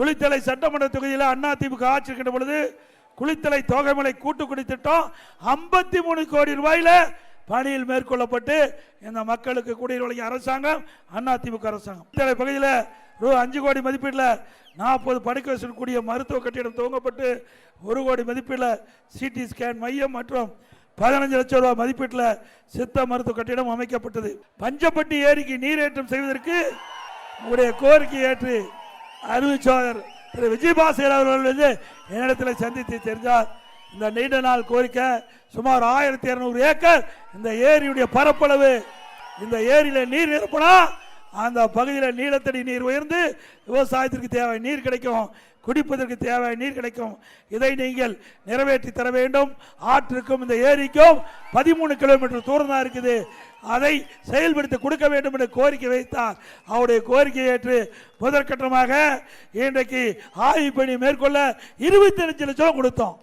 குளித்தலை சட்டமன்ற தொகுதியில் அண்ணா திமுக ஆட்சி இருக்கின்ற பொழுது குளித்தலை தோகைமலை கூட்டுக்குடி திட்டம் ஐம்பத்தி மூணு கோடி ரூபாயில் பணியில் மேற்கொள்ளப்பட்டு இந்த மக்களுக்கு குடிநீர் வழங்கிய அரசாங்கம் அண்ணா திமுக அரசாங்கம். குளித்தலை பகுதியில் ரூ அஞ்சு கோடி மதிப்பீட்டில் நாற்பது படுக்கை வசூக்கூடிய கூடிய மருத்துவ கட்டிடம் துவங்கப்பட்டு ஒரு கோடி மதிப்பீட்டில் சிடி ஸ்கேன் மையம் மற்றும் பதினஞ்சு லட்சம் ரூபாய் மதிப்பீட்டில் சித்த மருத்துவ கட்டிடம் அமைக்கப்பட்டது. பஞ்சப்பட்டி ஏரிக்கு நீரேற்றம் செய்வதற்கு உங்களுடைய கோரிக்கை ஏற்று அறிவிச்சோதர் திரு விஜயபாஸ்கர் அவர்கள் வந்து என்னிடத்தில் சந்தித்து தெரிஞ்சார். இந்த நீண்ட நாள் கோரிக்கை சுமார் ஆயிரத்தி இரநூறு ஏக்கர் இந்த ஏரியுடைய பரப்பளவு இந்த ஏரியில நீர் நிரப்பினா அந்த பகுதியில் நீலத்தடி நீர் உயர்ந்து விவசாயத்திற்கு தேவை நீர் கிடைக்கும் குடிப்பதற்கு தேவை நீர் கிடைக்கும். இதை நீங்கள் நிறைவேற்றி தர வேண்டும். ஆற்றுக்கும் இந்த ஏரிக்கும் பதிமூணு கிலோமீட்டர் தூரம் தான் இருக்குது. அதை செயல்படுத்தி கொடுக்க வேண்டும் என்று கோரிக்கை வைத்தார். அவருடைய கோரிக்கையை ஏற்று முதற்கட்டமாக இன்றைக்கு ஆய்வு பணி மேற்கொள்ள இருபத்தி அஞ்சு லட்சம் கொடுத்தோம்.